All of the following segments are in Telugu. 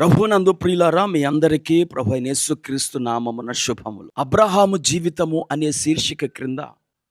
ప్రభునందు ప్రియులారా మీ అందరికీ ప్రభు క్రీస్తు నామమున శుభములు. అబ్రహాము జీవితము అనే శీర్షిక క్రింద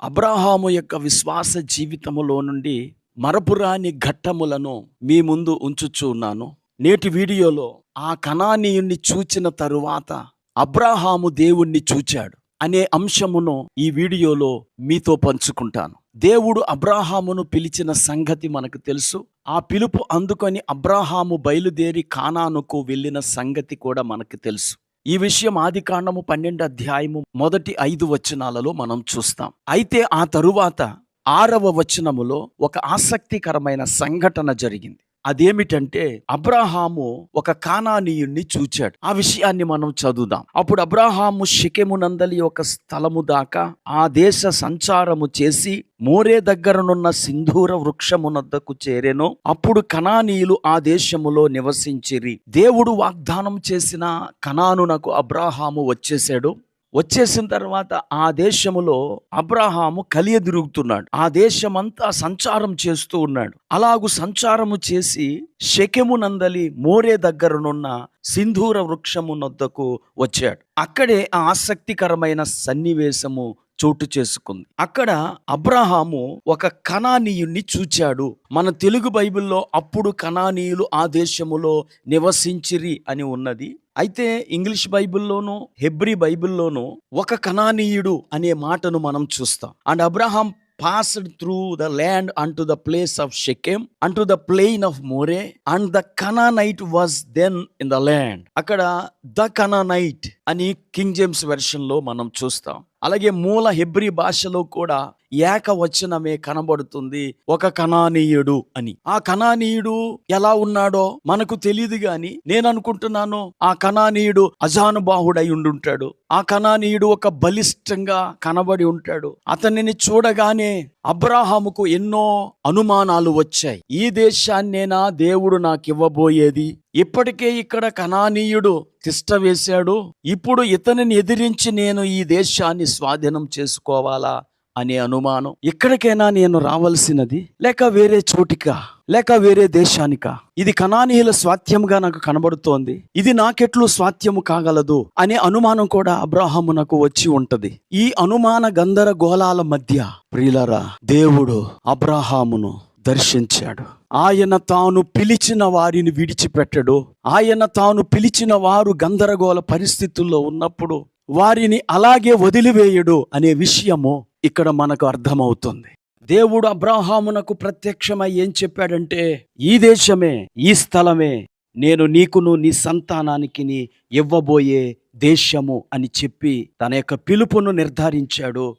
అబ్రహాము యొక్క విశ్వాస జీవితములో నుండి మరపురాని ఘట్టములను మీ ముందు ఉంచుచూ ఉన్నాను. నేటి వీడియోలో ఆ కణానీయుణ్ణి చూచిన తరువాత అబ్రహాము దేవుణ్ణి చూచాడు అనే అంశమును ఈ వీడియోలో మీతో పంచుకుంటాను. దేవుడు అబ్రాహామును పిలిచిన సంగతి మనకు తెలుసు. ఆ పిలుపు అందుకొని అబ్రహాము బయలుదేరి కానానుకు వెళ్ళిన సంగతి కూడా మనకు తెలుసు. ఈ విషయం ఆది కాండము పన్నెండు అధ్యాయము మొదటి ఐదు వచనాలలో మనం చూస్తాం. అయితే ఆ తరువాత ఆరవ వచనములో ఒక ఆసక్తికరమైన సంఘటన జరిగింది. అదేమిటంటే అబ్రాహాము ఒక కానానీయుణ్ణి చూచాడు. ఆ విషయాన్ని మనం చదువుదాం. అప్పుడు అబ్రాహాము షికెమునందలి ఒక స్థలము దాకా ఆ దేశ సంచారము చేసి మోరే దగ్గరనున్న సింధూర వృక్షమునద్దకు చేరెను. అప్పుడు కనానీయులు ఆ దేశములో నివసించిరి. దేవుడు వాగ్దానం చేసిన కనానునకు అబ్రాహాము వచ్చేసాడు వచ్చేసిన తర్వాత ఆ దేశములో అబ్రహాము కలియదిరుగుతున్నాడు. ఆ దేశమంతా సంచారం చేస్తూ ఉన్నాడు. అలాగు సంచారము చేసి శకెమునందలి మోరే దగ్గరనున్న సింధూర వృక్షము నొద్దకు వచ్చాడు. అక్కడే ఆ ఆసక్తికరమైన సన్నివేశము చోటు చేసుకుంది. అక్కడ అబ్రహాము ఒక కణానీయుణ్ణి చూచాడు. మన తెలుగు బైబిల్లో అప్పుడు కణానీయులు ఆ దేశములో నివసించిరి అని ఉన్నది. అయితే ఇంగ్లీష్ బైబిల్లోను హెబ్రి బైబిల్లోను ఒక కణానీయుడు అనే మాటను మనం చూస్తాం. And Abraham passed through the land unto the place of Shechem unto the plain of Moreh and the Canaanite was then in the land అక్కడ ద కనానైట్ అని కింగ్ జేమ్స్ వెర్షన్లో మనం చూస్తాం. అలాగే మూల హెబ్రి భాషలో కూడా ఏకవచనమే కనబడుతుంది ఒక కణానీయుడు అని. ఆ కణానీయుడు ఎలా ఉన్నాడో మనకు తెలియదు గాని నేను అనుకుంటున్నాను ఆ కణానీయుడు అజానుబాహుడై ఉండుంటాడు. ఆ కణానీయుడు ఒక బలిష్టంగా కనబడి ఉంటాడు. అతనిని చూడగానే అబ్రాహాముకు ఎన్నో అనుమానాలు వచ్చాయి. ఈ దేశాన్నేనా దేవుడు నాకు ఇవ్వబోయేది ఇప్పటికే ఇక్కడ కణానీయుడు తిష్ట వేశాడు. ఇప్పుడు ఇతనిని ఎదిరించి నేను ఈ దేశాన్ని స్వాధీనం చేసుకోవాలా అనే అనుమానం. ఇక్కడికైనా నేను రావాల్సినది లేక వేరే చోటికా లేక వేరే దేశానికా? ఇది కణానీయుల స్వాత్యంగా నాకు కనబడుతోంది. ఇది నాకెట్లు స్వాత్యము కాగలదు అనే అనుమానం కూడా అబ్రాహమునకు వచ్చి ఉంటది. ఈ అనుమాన గందరగోళాల మధ్య ప్రియులరా దేవుడు అబ్రాహామును దర్శించాడు. ఆయన తాను పిలిచిన వారిని విడిచిపెట్టడు. ఆయన తాను పిలిచిన వారు గందరగోళ పరిస్థితుల్లో ఉన్నప్పుడు వారిని అలాగే వదిలివేయడు అనే విషయము ఇక్కడ మనకు అర్థమవుతుంది. దేవుడు అబ్రాహామునకు ప్రత్యక్షమై ఏం చెప్పాడంటే ఈ దేశమే ఈ స్థలమే నేను నీకును నీ సంతానానికి నీ ఇవ్వబోయే దేశము అని చెప్పి తన యొక్క పిలుపును నిర్ధారించాడు.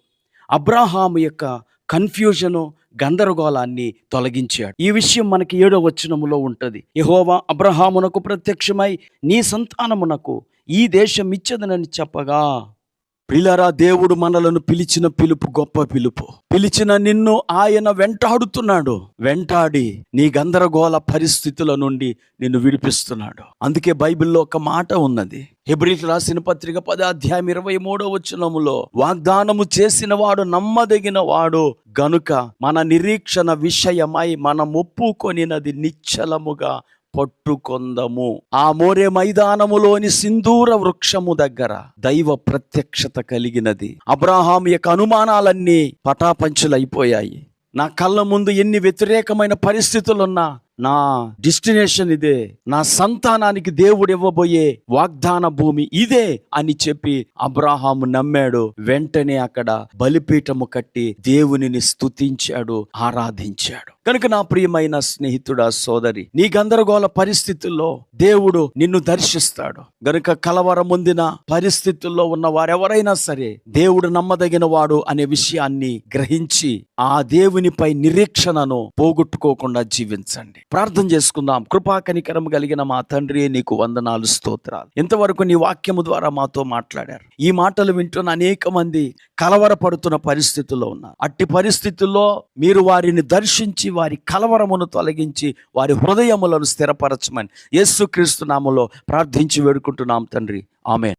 అబ్రాహాము యొక్క కన్ఫ్యూజను గందరగోళాన్ని తొలగించాడు. ఈ విషయం మనకి ఏడో వచనములో ఉంటుంది. యహోవా అబ్రహామునకు ప్రత్యక్షమై నీ సంతానమునకు ఈ దేశం ఇచ్చదనని చెప్పగా పిల్లరా దేవుడు మనలను పిలిచిన పిలుపు గొప్ప పిలుపు. పిలిచిన నిన్ను ఆయన వెంటాడుతున్నాడు. వెంటాడి నీ గందరగోళ పరిస్థితుల నుండి నిన్ను విడిపిస్తున్నాడు. అందుకే బైబిల్లో ఒక మాట ఉన్నది. హెబ్రిల్ రాసిన పత్రిక పదాధ్యాయం ఇరవై మూడో వచనములో వాగ్దానము చేసిన వాడు నమ్మదగిన వాడు గనుక మన నిరీక్షణ విషయమై మనం ఒప్పుకొనినది నిశ్చలముగా పట్టుకొందము. ఆ మోరే మైదానములోని సింధూర వృక్షము దగ్గర దైవ ప్రత్యక్షత కలిగినది. అబ్రాహాం యొక్క అనుమానాలన్నీ పటాపంచులైపోయాయి. నా కళ్ళ ముందు ఎన్ని వ్యతిరేకమైన పరిస్థితులున్నా నా డెస్టినేషన్ ఇదే. నా సంతానానికి దేవుడు ఇవ్వబోయే వాగ్దాన భూమి ఇదే అని చెప్పి అబ్రాహాము నమ్మాడు. వెంటనే అక్కడ బలిపీఠము కట్టి దేవునిని స్తుతించాడు ఆరాధించాడు. కనుక నా ప్రియమైన స్నేహితుడా సోదరి నీ గందరగోళ పరిస్థితుల్లో దేవుడు నిన్ను దర్శిస్తాడు. గనుక కలవర పొందిన పరిస్థితుల్లో ఉన్న వారెవరైనా సరే దేవుడు నమ్మదగిన వాడు అనే విషయాన్ని గ్రహించి ఆ దేవునిపై నిరీక్షణను పోగొట్టుకోకుండా జీవించండి. ప్రార్థన చేసుకుందాం. కృపా కనికరం కలిగిన మా తండ్రి నీకు వందనాలు స్తోత్రాలు. ఇంతవరకు నీ వాక్యము ద్వారా మాతో మాట్లాడారు. ఈ మాటలు వింటున్న అనేక మంది కలవరపడుతున్న పరిస్థితుల్లో ఉన్నారు. అట్టి పరిస్థితుల్లో మీరు వారిని దర్శించి వారి కలవరమును తొలగించి వారి హృదయములను స్థిరపరచమని యేసుక్రీస్తు నామంలో ప్రార్థించి వేడుకుంటున్నాం తండ్రి. ఆమె